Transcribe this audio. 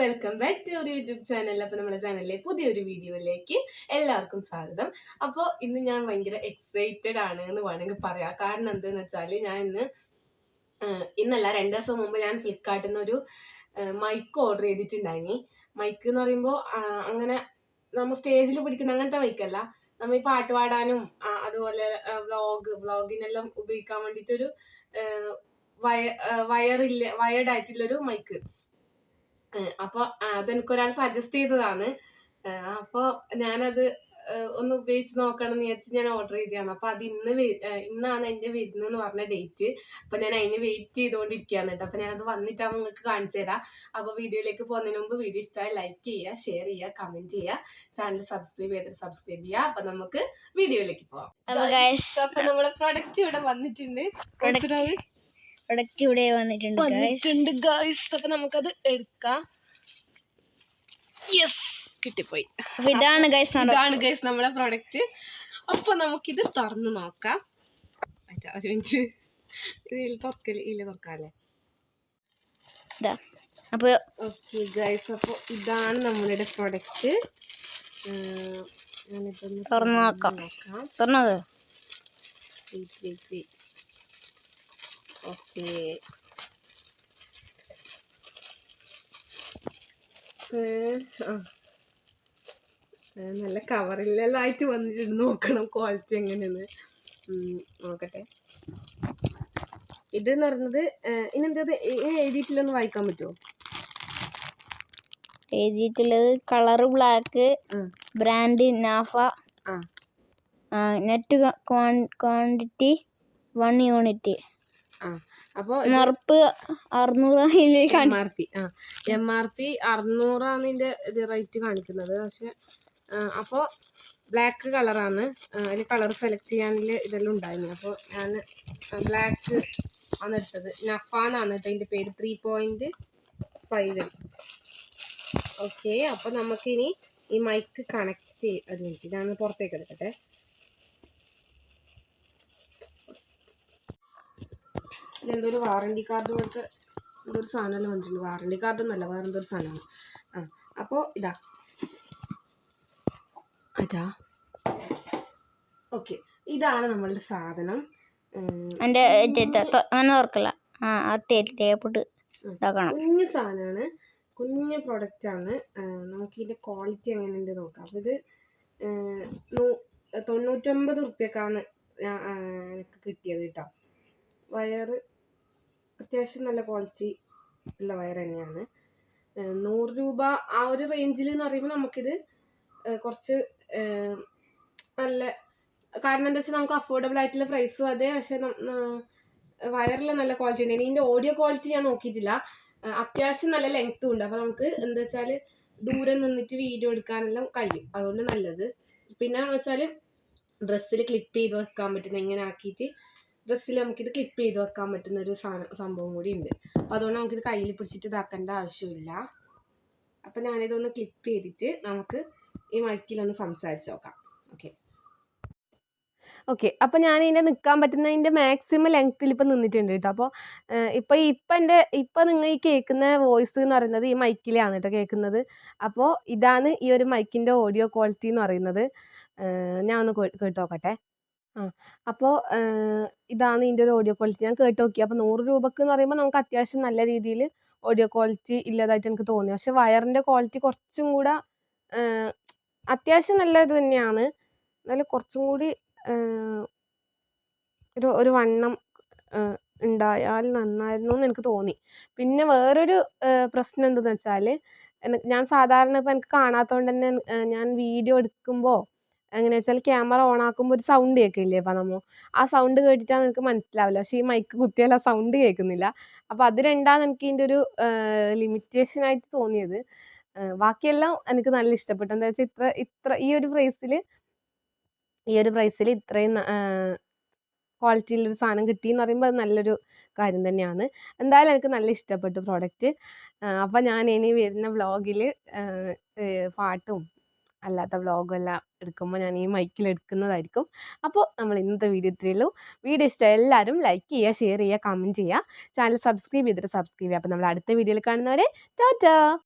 Welcome back to ഒരു YouTube channel അപ്പോൾ നമ്മുടെ ചാനലിലെ പുതിയൊരു വീഡിയോയിലേക്ക് എല്ലാവർക്കും സ്വാഗതം. അപ്പോൾ ഇന്ന് ഞാൻ ഭയങ്കര എക്സൈറ്റഡ് ആണ് എന്ന് വേണമെങ്കിൽ പറയാം. കാരണം എന്താണെന്ന് വെച്ചാൽ ഞാൻ ഇന്ന് ഇന്നല്ല രണ്ട് ദിവസം മുമ്പ് ഞാൻ ഫ്ലിപ്കാർട്ടിൽ നിന്ന് ഒരു മൈക്ക് ഓർഡർ ചെയ്തിട്ടുണ്ടായി മൈക്ക് എന്ന് പറയുമ്പോൾ അങ്ങനെ നമ്മൾ സ്റ്റേജിൽ പിടിക്കുന്ന അങ്ങനത്തെ മൈക്കല്ല നമ്മൾ ഈ പാട്ട് പാടാനും അതുപോലെ വ്ളോഗ് വ്ളോഗിനെല്ലാം ഉപയോഗിക്കാൻ വേണ്ടിയിട്ടൊരു വയ വയറില്ല വയർഡ് ആയിട്ടുള്ളൊരു മൈക്ക് അപ്പോൾ അതെനിക്കൊരാൾ സജസ്റ്റ് ചെയ്തതാണ്. അപ്പോൾ ഞാനത് ഒന്ന് ഉപയോഗിച്ച് നോക്കണം എന്ന് വിചാരിച്ച് ഞാൻ ഓർഡർ ചെയ്തതാണ്. അപ്പോൾ അത് ഇന്ന് ഇന്നാണ് എന്റെ വരുന്നതെന്ന് പറഞ്ഞ ഡേറ്റ് അപ്പോൾ ഞാൻ അതിന് വെയിറ്റ് ചെയ്തുകൊണ്ടിരിക്കുകയാണ് കേട്ടോ. അപ്പോൾ ഞാനത് വന്നിട്ടാണ് നിങ്ങൾക്ക് കാണിച്ചു തരാം. അപ്പോൾ വീഡിയോയിലേക്ക് പോകുന്നതിന് മുമ്പ് വീഡിയോ ഇഷ്ടമായി ലൈക്ക് ചെയ്യുക ഷെയർ ചെയ്യുക കമന്റ് ചെയ്യുക. ചാനൽ സബ്സ്ക്രൈബ് ചെയ്തിട്ട് സബ്സ്ക്രൈബ് ചെയ്യുക. അപ്പോൾ നമുക്ക് വീഡിയോയിലേക്ക് പോവാം. അപ്പോൾ നമ്മളെ പ്രൊഡക്റ്റ് ഇവിടെ വന്നിട്ടുണ്ട്. പ്രൊഡക്റ്റ് ഇവിടെ വന്നിട്ടുണ്ട്. വന്നിട്ടുണ്ട് ഗായ്സ് അപ്പൊ നമുക്കത് എടുക്കാം. യെസ് കിട്ടിപ്പോയി. അപ്പൊ ഇതാണ് ഗൈസ് ഇതാണ് ഗൈസ് നമ്മളെ പ്രൊഡക്റ്റ് അപ്പൊ നമുക്കിത് തുറന്നു നോക്കാം. ഒരു മിനിറ്റ്. ഇതിൽ തുറക്കൽ ഇല്ല തുറക്കാല്ലേ? ഇതാ. അപ്പൊ ഓക്കെ ഗൈസ് അപ്പോൾ ഇതാണ് നമ്മളുടെ പ്രൊഡക്റ്റ് തുറന്നു. നോക്കാം. തുറന്നത് വെയിറ്റ് വെയിറ്റ് വെയിറ്റ് ഓക്കെ നല്ല കവറിലെല്ലാം ആയിട്ട് വന്നിട്ടുണ്ട് നോക്കണം. ക്വാളിറ്റി എങ്ങനെയാണ്. നോക്കട്ടെ. നോക്കട്ടെ എന്ന് പറയുന്നത് ഇനെന്തത് ഇനി എഴുതിയിട്ടില്ലെന്ന് വായിക്കാൻ പറ്റുമോ എഴുതിയിട്ടുള്ളത് കളർ ബ്ലാക്ക് ബ്രാൻഡ് നാഫ. നെറ്റ് ക്വാണ്ടിറ്റി വൺ യൂണിറ്റ് അപ്പോൾ മറുപ്പ് അറുന്നൂറ് എം ആർ പി ആ. എം ആർ പി അറുന്നൂറാണ് ഇതിന്റെ ഇത് റേറ്റ് കാണിക്കുന്നത്. പക്ഷെ അപ്പോൾ ബ്ലാക്ക് കളറാണ്. അതിൽ കളർ സെലക്ട് ചെയ്യാനിൽ ഇതെല്ലാം ഉണ്ടായിരുന്നു. അപ്പോൾ ഞാൻ ബ്ലാക്ക് ആണ് എടുത്തത്. നഫാന്നാണ് കേട്ടോ ഇതിന്റെ പേര്. ത്രീ പോയിന്റ് ഫൈവ് ഓക്കെ അപ്പോൾ നമുക്കിനി ഈ മൈക്ക് കണക്ട് ചെയ്ത് ഒരു മിനിറ്റ് ഞാൻ പുറത്തേക്ക് എടുക്കട്ടെ. എന്തോ ഒരു വാറണ്ടി കാർഡ് പോലത്തെ എന്തോ ഒരു സാധനമെല്ലാം വന്നിട്ടുണ്ട്. വാറണ്ടി കാർഡൊന്നുമല്ല വേറെ എന്തോ ഒരു സാധനമാണ്. ആ അപ്പോൾ ഇതാ. അതാ. ഓക്കെ ഇതാണ് നമ്മളുടെ സാധനം. എന്റെ അങ്ങനെ ഓർക്കില്ല ആ ഇതാക്കണം. കുഞ്ഞു സാധനമാണ് കുഞ്ഞു പ്രൊഡക്റ്റാണ് നമുക്ക് ഇതിന്റെ ക്വാളിറ്റി എങ്ങനെയുണ്ട് നോക്കാം. അപ്പോൾ ഇത് തൊണ്ണൂറ്റൊമ്പത് റുപ്യക്കാണ് എനിക്ക് കിട്ടിയത് കേട്ടോ. വയറ് അത്യാവശ്യം നല്ല ക്വാളിറ്റി ഉള്ള വയർ തന്നെയാണ്. നൂറ് രൂപ ആ ഒരു റേഞ്ചിൽ എന്ന് പറയുമ്പോൾ നമുക്കിത് കുറച്ച് നല്ല കാരണം എന്താ വെച്ചാൽ നമുക്ക് അഫോർഡബിൾ ആയിട്ടുള്ള പ്രൈസും അതെ പക്ഷെ വയറിൽ നല്ല ക്വാളിറ്റി ഉണ്ട്. ഇനി ഇതിന്റെ ഓഡിയോ ക്വാളിറ്റി ഞാൻ നോക്കിയിട്ടില്ല. അത്യാവശ്യം നല്ല ലെങ്ത്തും ഉണ്ട്. അപ്പോൾ നമുക്ക് എന്താ വെച്ചാൽ ദൂരെ നിന്നിട്ട് വീഡിയോ എടുക്കാനെല്ലാം കഴിയും. അതുകൊണ്ട് നല്ലത്. പിന്നെ എന്ന് വെച്ചാൽ ഡ്രസ്സിൽ ക്ലിപ്പ് ചെയ്ത് വെക്കാൻ പറ്റുന്ന എങ്ങനെ ആക്കിയിട്ട് ഡ്രസ്സിൽ നമുക്കിത് ക്ലിപ്പ് ചെയ്ത് വെക്കാൻ പറ്റുന്ന ഒരു സംഭവം കൂടി ഉണ്ട് അപ്പോൾ അതുകൊണ്ട് നമുക്കിത് കയ്യിൽ പിടിച്ചിട്ട് ഇതാക്കേണ്ട ആവശ്യമില്ല. അപ്പോൾ ഞാനിതൊന്ന് ക്ലിപ്പ് ചെയ്തിട്ട് നമുക്ക് ഈ മൈക്കിലൊന്ന് സംസാരിച്ച് നോക്കാം. ഓക്കെ ഓക്കെ അപ്പോൾ ഞാൻ ഇതിന്റെ നിൽക്കാൻ പറ്റുന്നതിന്റെ മാക്സിമം ലെങ്ത്തിൽ ഇപ്പോൾ നിന്നിട്ടുണ്ട് കേട്ടോ. അപ്പോൾ ഇപ്പോൾ ഇപ്പം എന്റെ ഇപ്പം നിങ്ങൾ ഈ കേൾക്കുന്ന വോയിസ് എന്ന് പറയുന്നത് ഈ മൈക്കിലാണ് കേട്ടോ കേൾക്കുന്നത്. അപ്പോൾ ഇതാണ് ഈ ഒരു മൈക്കിന്റെ ഓഡിയോ ക്വാളിറ്റി എന്ന് പറയുന്നത്. ഞാൻ ഒന്ന് കേ- ആ. അപ്പോൾ ഇതാണ് ഇതിന്റെ ഒരു ഓഡിയോ ക്വാളിറ്റി ഞാൻ കേട്ട് നോക്കി അപ്പോൾ നൂറ് രൂപക്ക് എന്ന് പറയുമ്പോൾ നമുക്ക് അത്യാവശ്യം നല്ല രീതിയിൽ ഓഡിയോ ക്വാളിറ്റി ഇല്ലതായിട്ട് എനിക്ക് തോന്നി. പക്ഷെ വയറിന്റെ ക്വാളിറ്റി കുറച്ചും കൂടെ അത്യാവശ്യം നല്ല ഇത് തന്നെയാണ്. എന്നാലും കുറച്ചും കൂടി ഒരു ഒരു വണ്ണം ഉണ്ടായാൽ നന്നായിരുന്നു എന്ന് എനിക്ക് തോന്നി. പിന്നെ വേറൊരു പ്രശ്നം എന്തെന്ന് വെച്ചാൽ ഞാൻ സാധാരണ ഇപ്പം എനിക്ക് കാണാത്തതുകൊണ്ട് തന്നെ ഞാൻ വീഡിയോ എടുക്കുമ്പോൾ എങ്ങനെയാ വെച്ചാൽ ക്യാമറ ഓൺ ആക്കുമ്പോൾ ഒരു സൗണ്ട് കേൾക്കില്ലേ ഇപ്പം നമ്മൾ ആ സൗണ്ട് കേട്ടിട്ടാണ് എനിക്ക് മനസ്സിലാവില്ല പക്ഷേ ഈ മൈക്ക് കുത്തിയാൽ ആ സൗണ്ട് കേൾക്കുന്നില്ല. അപ്പോൾ അത് രണ്ടാണ് എനിക്ക് ഇതിന്റെ ഒരു ലിമിറ്റേഷൻ ആയിട്ട് തോന്നിയത്. ബാക്കിയെല്ലാം എനിക്ക് നല്ല ഇഷ്ടപ്പെട്ടു. എന്താ വെച്ചാൽ ഇത്ര ഇത്ര ഈ ഒരു പ്രൈസിൽ ഈ ഒരു പ്രൈസിൽ ഇത്രയും ക്വാളിറ്റിയിലൊരു സാധനം കിട്ടി എന്ന് പറയുമ്പോൾ അത് നല്ലൊരു കാര്യം തന്നെയാണ്. എന്തായാലും എനിക്ക് നല്ല ഇഷ്ടപ്പെട്ടു പ്രോഡക്റ്റ് അപ്പോൾ ഞാൻ ഇനി വരുന്ന വ്ളോഗിൽ പാട്ടും അല്ലാത്ത വ്ളോഗെല്ലാം എടുക്കുമ്പോൾ ഞാൻ ഈ മൈക്കിൽ എടുക്കുന്നതായിരിക്കും. അപ്പോൾ നമ്മൾ ഇന്നത്തെ വീഡിയോ ഇത്രയേ ഉള്ളൂ. വീഡിയോ ഇഷ്ടം എല്ലാവരും ലൈക്ക് ചെയ്യുക ഷെയർ ചെയ്യുക കമന്റ് ചെയ്യുക. ചാനൽ സബ്സ്ക്രൈബ് ചെയ്തിട്ട് സബ്സ്ക്രൈബ് ചെയ്യുക. അപ്പോൾ നമ്മൾ അടുത്ത വീഡിയോയിൽ കാണുന്നവരെ ടാറ്റാ!